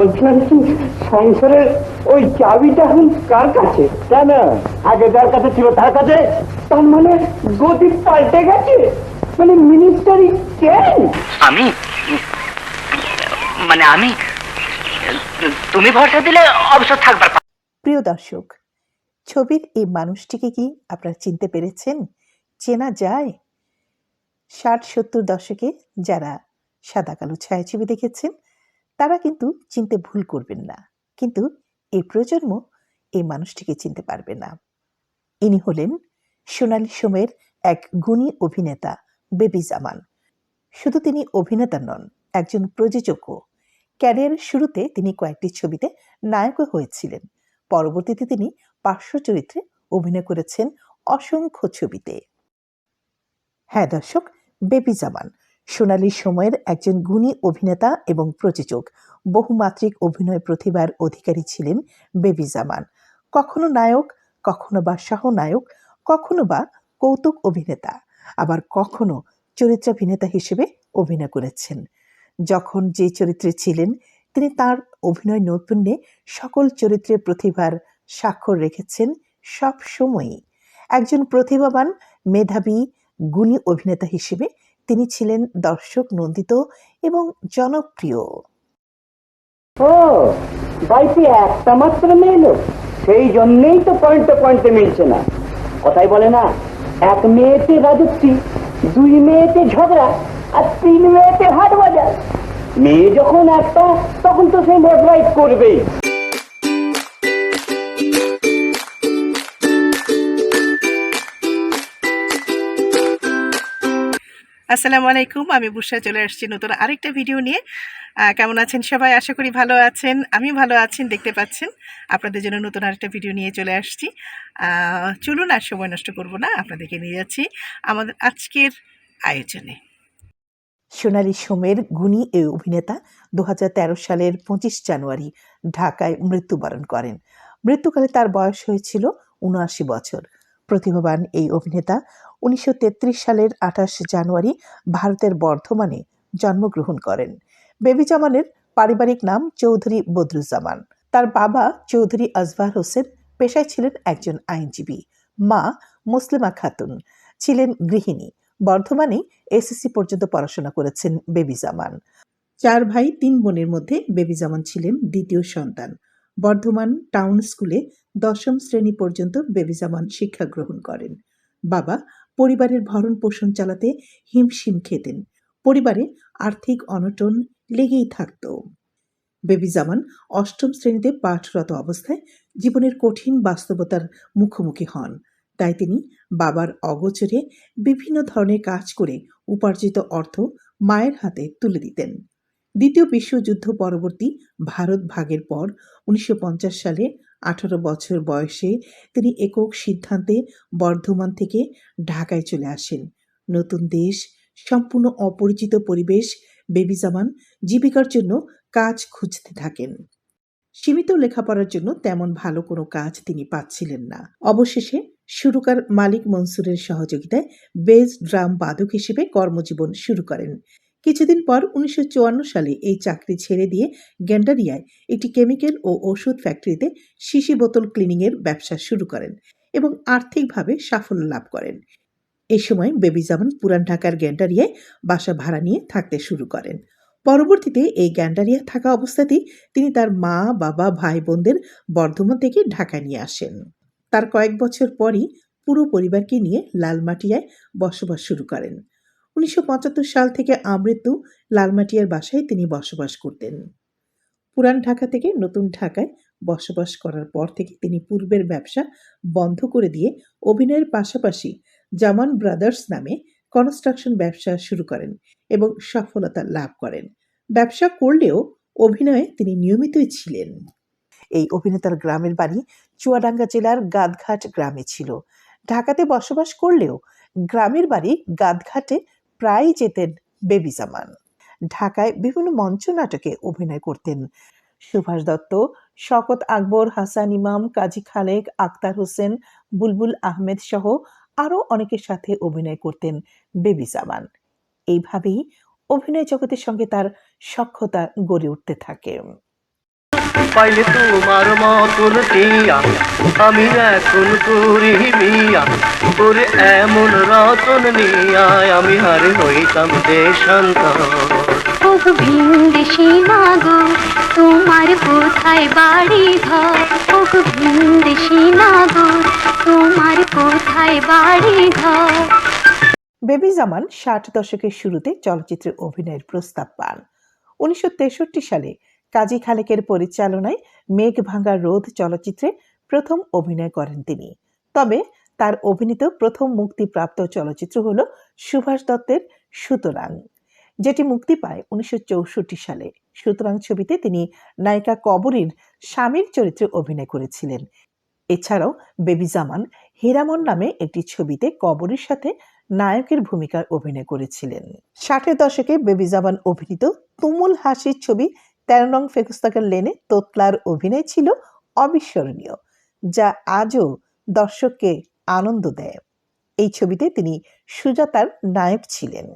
বলছিলাম কি সংসারের ওই চাবিটা এখন কার কাছে? কেন আগে যার কাছে ছিল তার কাছে। তার মানে গতি পাল্টে গেছে? মানে মিনিস্টারি কেন? আমি? মানে আমি? তুমি ভরসা দিলে অবসর থাকবার প্রিয় দর্শক ছবির এই মানুষটিকে কি আপনারা চিনতে পেরেছেন? চেনা যায়? ষাট সত্তর দশকে যারা সাদা কালো ছায়াছবি দেখেছেন তারা কিন্তু চিনতে ভুল করবেন না। কিন্তু এই প্রজন্ম এই মানুষটিকে চিনতে পারবে না। ইনি হলেন সোনালী সোমের এক গুণী অভিনেতা বেবি জামান। শুধু তিনি অভিনেতা নন, একজন প্রযোজকও। ক্যারিয়ারের শুরুতে তিনি কয়েকটি ছবিতে নায়কও হয়েছিলেন। পরবর্তীতে তিনি পার্শ্ব চরিত্রে অভিনয় করেছেন অসংখ্য ছবিতে। হ্যাঁ দর্শক, বেবি জামান সোনালী সময়ের একজন গুণী অভিনেতা এবং প্রযোজক, বহুমাত্রিক অভিনয় প্রতিভার অধিকারী ছিলেন বেবি জামান। কখনো নায়ক, কখনো বা সহনায়ক, কখনো বা কৌতুক অভিনেতা, আবার কখনো চরিত্রাভিনেতা হিসেবে অভিনয় করেছেন। যখন যে চরিত্রে ছিলেন, তিনি তার অভিনয় নৈপুণ্যে সকল চরিত্রে প্রতিভার স্বাক্ষর রেখেছেন সব সময়ই একজন প্রতিভাবান, মেধাবী, গুণী অভিনেতা হিসেবে তিনি ছিলেন দর্শক নন্দিত এবং জনপ্রিয়। ও, বাড়িতে একটা মাত্র মেয়ে সেই জন্যেই তো পয়েন্টে পয়েন্টে মিলছে না। কথাই বলে না, এক মেয়েতে রাজত্রী দুই মেয়েতে ঝগড়া, আর তিন মেয়েতে হাট বাজার। মেয়ে যখন একটা, তখন তো সে মোটরাইট করবেই। আসসালামু আলাইকুম, আমি বুসরা চলে আসছি নতুন আরেকটা ভিডিও নিয়ে। কেমন আছেন সবাই? আশা করি ভালো আছেন আমি ভালো আছেন দেখতে পাচ্ছেন। আপনাদের জন্য নতুন আরেকটা ভিডিও নিয়ে চলে আসছি। চলুন আর সময় নষ্ট করব না, আপনাদেরকে নিয়ে যাচ্ছি আমাদের আজকের আয়োজনে। সোনালী সোমের গুণী এই অভিনেতা দু হাজার তেরো সালের পঁচিশ জানুয়ারি ঢাকায় মৃত্যুবরণ করেন। মৃত্যুকালে তার বয়স হয়েছিল উনআশি বছর। প্রতিভাবান এই অভিনেতা উনিশশো তেত্রিশ সালের আঠাশ জানুয়ারি ভারতের বর্ধমানে জন্মগ্রহণ করেন। বেবি জামানের পারিবারিক নাম চৌধুরী বদরুজ্জামান। তার বাবা চৌধুরী আজবার হোসেন পেশায় ছিলেন একজন আইনজীবী। মা মুসলিমা খাতুন ছিলেন গৃহিণী। বর্ধমানে এসএসসি পর্যন্ত পড়াশোনা করেছেন বেবি জামান। চার ভাই, তিন বোনের মধ্যে বেবি জামান ছিলেন দ্বিতীয় সন্তান। বর্ধমান টাউন স্কুলে দশম শ্রেণি পর্যন্ত বেবি জামান শিক্ষা গ্রহণ করেন। বাবা পরিবারের ভরণ পোষণ চালাতে হিমশিম খেতেন। পরিবারে আর্থিক অনটন লেগেই থাকত। বেবি জামান অষ্টম শ্রেণীতে পাঠরত অবস্থায় জীবনের কঠিন বাস্তবতার মুখোমুখি হন। তাই তিনি বাবার অগোচরে বিভিন্ন ধরনের কাজ করে উপার্জিত অর্থ মায়ের হাতে তুলে দিতেন। দ্বিতীয় বিশ্বযুদ্ধ পরবর্তী ভারত ভাগের পর উনিশশো পঞ্চাশ সালে আঠারো বছর বয়সে তিনি একক সিদ্ধান্তে বর্ধমান থেকে ঢাকায় চলে আসেন। নতুন দেশ, সম্পূর্ণ অপরিচিত পরিবেশ, বেবি জামান জীবিকার জন্য কাজ খুঁজতে থাকেন। সীমিত লেখাপড়ার জন্য তেমন ভালো কোনো কাজ তিনি পাচ্ছিলেন না। অবশেষে সুরকার মালিক মনসুরের সহযোগিতায় বেজ ড্রাম বাদক হিসেবে কর্মজীবন শুরু করেন। কিছুদিন পর উনিশশো চুয়ান্ন সালে এই চাকরি ছেড়ে দিয়ে গ্যান্ডারিয়ায় একটি কেমিক্যাল ও ওষুধ ফ্যাক্টরিতে শিশি বোতল ক্লিনিংয়ের ব্যবসা শুরু করেন এবং আর্থিকভাবে সাফল্য লাভ করেন। এ সময় বেবি জামান পুরান ঢাকার গ্যান্ডারিয়ায় বাসা ভাড়া নিয়ে থাকতে শুরু করেন। পরবর্তীতে এই গ্যান্ডারিয়া থাকা অবস্থাতেই তিনি তার মা, বাবা ভাই বোনদের বর্ধমান থেকে ঢাকায় নিয়ে আসেন। তার কয়েক বছর পরই পুরো পরিবারকে নিয়ে লালমাটিয়ায় বসবাস শুরু করেন। উনিশশো পঁচাত্তর সাল থেকে আমৃত্যু লালমাটিয়ার বাসায় তিনি বসবাস করতেন। পুরান ঢাকা থেকে নতুন ঢাকায় বসবাস করার পর থেকে তিনি পূর্বের ব্যবসা বন্ধ করে দিয়ে অভিনয়ের পাশাপাশি জামান ব্রাদার্স নামে কনস্ট্রাকশন ব্যবসা শুরু করেন এবং সফলতা লাভ করেন। ব্যবসা করলেও অভিনয়ে তিনি নিয়মিতই ছিলেন। এই অভিনেতার গ্রামের বাড়ি চুয়াডাঙ্গা জেলার গাদঘাট গ্রামে ছিল। ঢাকাতে বসবাস করলেও গ্রামের বাড়ি গাদঘাটে প্রায়ই যেতেন বেবি জামান। ঢাকায় বিভিন্ন মঞ্চ নাটকে অভিনয় করতেন। সুভাষ দত্ত, শকত আকবর, হাসান ইমাম, কাজী খালেক আক্তার হোসেন, বুলবুল আহমেদ সহ আরও অনেকের সাথে অভিনয় করতেন বেবি জামান। এইভাবেই অভিনয় জগতের সঙ্গে তার সক্ষতা গড়ে উঠতে থাকে। পাইলে তোমার মতন টিয়া। আমি এখন করি মিয়া। ওরে এমন রতন নিয়া আমি হারে হইতাম দেশান্তর ওহ ভিনদেশি মাগো তোমার কোথায় বাড়ি ঘর? ওহ ভিনদেশি মাগো তোমার কোথায় বাড়ি ঘর? বেবি জামান ষাট দশকের শুরুতে চলচ্চিত্রে অভিনয়ের প্রস্তাব পান। উনিশশো তেষট্টি সালে কাজী খালেকের পরিচালনায় মেঘ ভাঙা রোদ চলচ্চিত্রে প্রথম অভিনয় করেন তিনি। তবে তার অভিনীত প্রথম মুক্তিপ্রাপ্ত চলচ্চিত্র হল সুভাষ দত্তের সুতরাং, যেটি মুক্তি পায় উনিশশো চৌষট্টি সালে। সুতরাং ছবিতে তিনি নায়িকা কবরীর স্বামীর চরিত্রে অভিনয় করেছিলেন। এছাড়াও বেবি জামান হীরামন নামে একটি ছবিতে কবরের সাথে নায়কের ভূমিকায় অভিনয় করেছিলেন। ষাটের দশকে বেবি জামান অভিনীত তুমুল হাসির ছবি তেরো নং ফেকুস্তাকার লেনে তোতলার অভিনয় ছিল অবিস্মরণীয় যা আজও দর্শককে আনন্দ দেয়। এই ছবিতে তিনি সুজাতার নায়ক ছিলেন।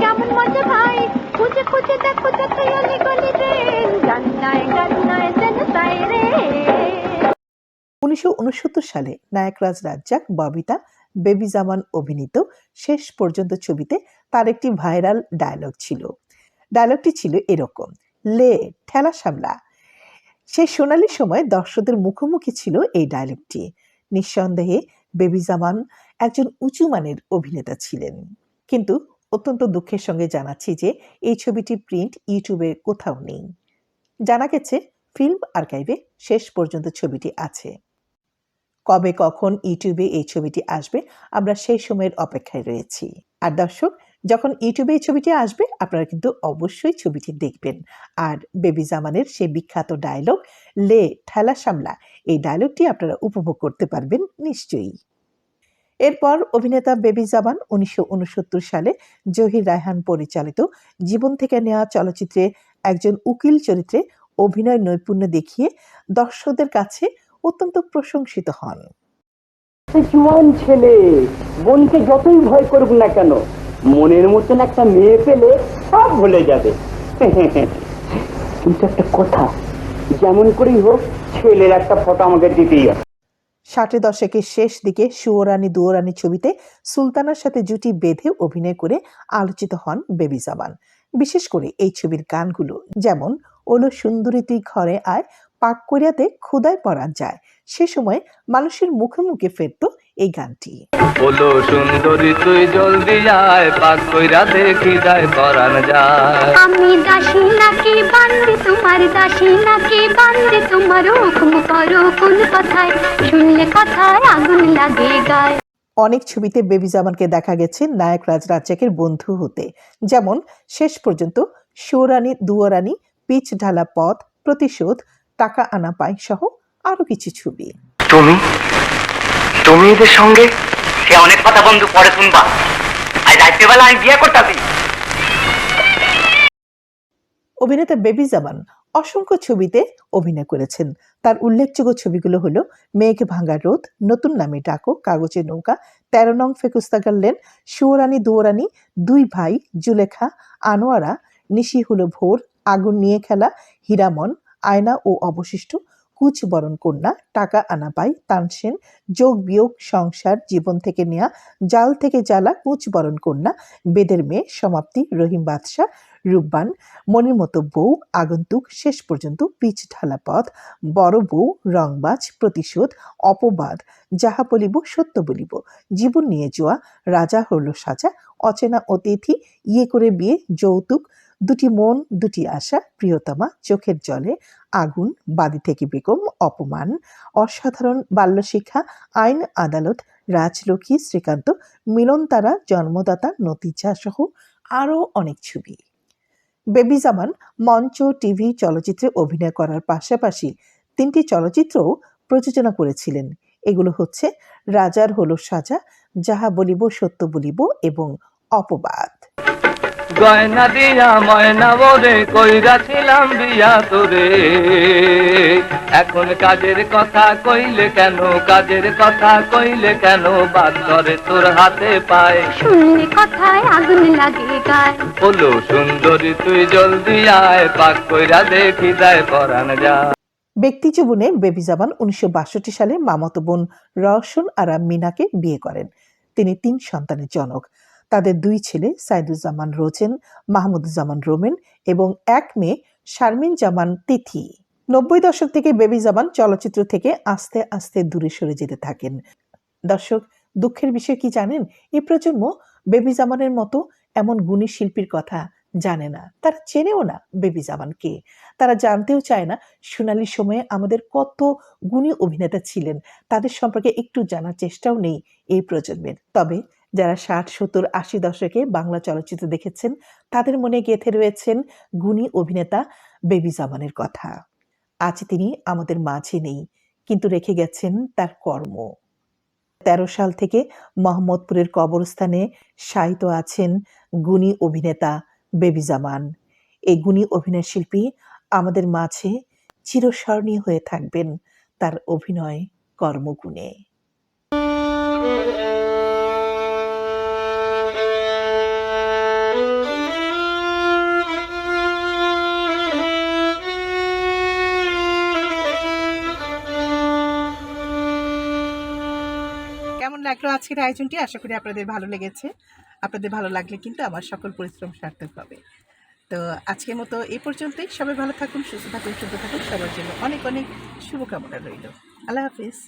কেমন মজা ভাই খুঁজে খুঁজে দেখো দেখো অলি উনিশশো সালে নায়করাজ রাজ্জাক, ববিতা, বেবি জামান অভিনীত শেষ পর্যন্ত ছবিতে তার একটি ভাইরাল ডায়লগ ছিল। ডায়লগটি ছিল এরকম, লে, ঠেলা সামলা। সেই সোনালি সময় দর্শকদের মুখোমুখি ছিল এই ডায়লগটি নিঃসন্দেহে বেবি জামান একজন উঁচু মানের অভিনেতা ছিলেন। কিন্তু অত্যন্ত দুঃখের সঙ্গে জানাচ্ছি যে এই ছবিটি প্রিন্ট ইউটিউবে কোথাও নেই। জানা গেছে, ফিল্ম আর্কাইভে শেষ পর্যন্ত ছবিটি আছে। কবে কখন ইউটিউবে এই ছবিটি আসবে, আমরা সেই সময়ের অপেক্ষায় রয়েছি। আর দর্শক, যখন ইউটিউবে এই ছবিটি আসবে, আপনারা কিন্তু অবশ্যই ছবিটি দেখবেন। আর বেবি জামানের সেই বিখ্যাত ডায়লগ লে ঠেলা সামলা, এই ডায়লগটি আপনারা উপভোগ করতে পারবেন নিশ্চয়ই। এরপর অভিনেতা বেবি জামান উনিশশো উনসত্তর সালে জহির রায়হান পরিচালিত জীবন থেকে নেওয়া চলচ্চিত্রে একজন উকিল চরিত্রে অভিনয় নৈপুণ্য দেখিয়ে দর্শকদের কাছে অত্যন্ত প্রশংসিত হন। জোয়ান ছেলে বোনকে যতই ভয় করুক না কেন মনের মতন একটা মেয়ে পেলে সব ভুলে যাবে। কিন্তু একটা কথা যেমন করেই হোক ছেলের একটা ফটো আমাকে দিতেই হবে। ষাটের দশকের শেষ দিকে সুয়োরানী দুয়োরানী ছবিতে সুলতানার সাথে জুটি বেঁধে অভিনয় করে আলোচিত হন বেবি জামান বিশেষ করে এই ছবির গানগুলো যেমন ওলো সুন্দরী তুই ঘরে আয় পাক করিয়াতে ক্ষুদায় পড়া যায় সে সময় মানুষের মুখে মুখে ফেরত এই গানটি। বলো সুন্দরী তুই জলদি আয় পাক কইরা দেখি যায় পরান যায় আমি দাসী নাকি বান্দি তোমার দাসী নাকি বান্দি তোমার হুকুম করো কোন কথায় শুনলে কথায় আগুন লাগে গায়। অনেক ছবিতে বেবি জামানকে দেখা গেছে নায়ক রাজ রাজ্জাকের বন্ধু হতে। যেমন শেষ পর্যন্ত শিওরানী দুয়ারানী পিচ ঢালা পথ প্রতিশোধ টাকা আনা পাই সহ আরও কিছু ছবি। তুমি? তুমি এদের সঙ্গে? সে অনেক কথা বন্ধু পরে শুনবা। আজ রাত্রিবেলা আমি বিয়ে করতাছি। অভিনেতা বেবি জামান অসংখ্য ছবিতে অভিনয় করেছেন। তার উল্লেখযোগ্য ছবিগুলো হলো মেঘ ভাঙা রোদ, নতুন নামে ডাকো কাগজের নৌকা, তেরো নং ফেকুস্তাগার লেন সুয়োরানী দুয়োরানী, দুই ভাই, জুলেখা, আনোয়ারা, নিশি হলো ভোর, আগুন নিয়ে খেলা, হীরামন, আয়না ও অবশিষ্ট কুচ বরণ কন্যা, টাকা আনা পাই তানসেন যোগ বিয়োগ, সংসার, জীবন থেকে নেয়া, জাল থেকে জ্বালা, কুচ বরণ কন্যা, বেদের মেয়ে, সমাপ্তি, রহিম বাদশাহ, রূপবান, মনের মতো বউ, আগন্তুক, শেষ পর্যন্ত পিচ ঢালা পথ, বড় বউ, রংবাজ, প্রতিশোধ, অপবাদ, যাহা বলিব সত্য বলিব, জীবন নিয়ে যাওয়া রাজা হলো সাজা, অচেনা অতিথি ইয়ে করে বিয়ে, যৌতুক দুটি মন, দুটি আশা, প্রিয়তমা, চোখের জলে, আগুন, বাদী থেকে বেগম, অপমান, অসাধারণ বাল্যশিক্ষা, আইন, আদালত, রাজলক্ষ্মী, শ্রীকান্ত, মিলনতারা, জন্মদাতা নতিজা সহ আরও অনেক ছবি। বেবি জামান, মঞ্চ, টিভি চলচ্চিত্রে অভিনয় করার পাশাপাশি তিনটি চলচ্চিত্রও প্রযোজনা করেছিলেন। এগুলো হচ্ছে রাজার হলো সাজা, যাহা বলিব সত্য বলিব এবং অপবাদ। গয়না দিয়া ময়না বরে কইরাছিলাম বিয়া তোরে এখন কাজের কথা কইলে কেন কাজের কথা কইলে কেন বাদ করে তোর হাতে পায়। শুনলে কথায় আগুন লাগে গায়। হলো সুন্দরী তুই জলদি আয় পাক কইরা দেখি যায় পরান যা ব্যক্তি জীবনে বেবি জামান উনিশশো বাষট্টি সালে মামাতো বোন রওশন আরা মিনাকে বিয়ে করেন। তিনি তিন সন্তানের জনক। তাদের দুই ছেলে সাইদুজ্জামান রোজেন মাহমুদুজ্জামান রোমেন এবং এক মেয়ে শারমিন জামান তিথি। নব্বই দশক থেকে বেবি জামান চলচ্চিত্র থেকে আস্তে আস্তে দূরে সরে যেতে থাকেন। দর্শক, দুঃখের বিষয় কি জানেন? এই প্রজন্ম বেবি জামানের মতো এমন গুণী শিল্পীর কথা জানে না। তারা চেনেও না বেবি জামানকে। তারা জানতেও চায় না সোনালি সময়ে আমাদের কত গুণী অভিনেতা ছিলেন। তাদের সম্পর্কে একটু জানার চেষ্টাও নেই এই প্রজন্মের। তবে যারা ষাট, সত্তর, আশি দশকে বাংলা চলচ্চিত্র দেখেছেন, তাদের মনে গেঁথে রয়েছেন গুণী অভিনেতা বেবি জামানের কথা। আজ তিনি আমাদের মাঝে নেই, কিন্তু রেখে গেছেন তার কর্ম। তেরো সাল থেকে মোহাম্মদপুরের কবরস্থানে শায়িত আছেন গুণী অভিনেতা বেবি জামান। এই গুণী অভিনয় শিল্পী আমাদের মাঝে চিরস্মরণীয় হয়ে থাকবেন তার অভিনয় কর্মগুণে। কেমন লাগল আজকের আয়োজনটি? আশা করি আপনাদের ভালো লেগেছে। আপনাদের ভালো লাগলে কিন্তু আমার সকল পরিশ্রম সার্থক হবে। তো আজকের মতো এই পর্যন্তই। সবাই ভালো থাকুন, সুস্থ থাকুন সুস্থ থাকুন। সবার জন্য অনেক অনেক শুভকামনা রইল। আল্লাহ হাফিজ।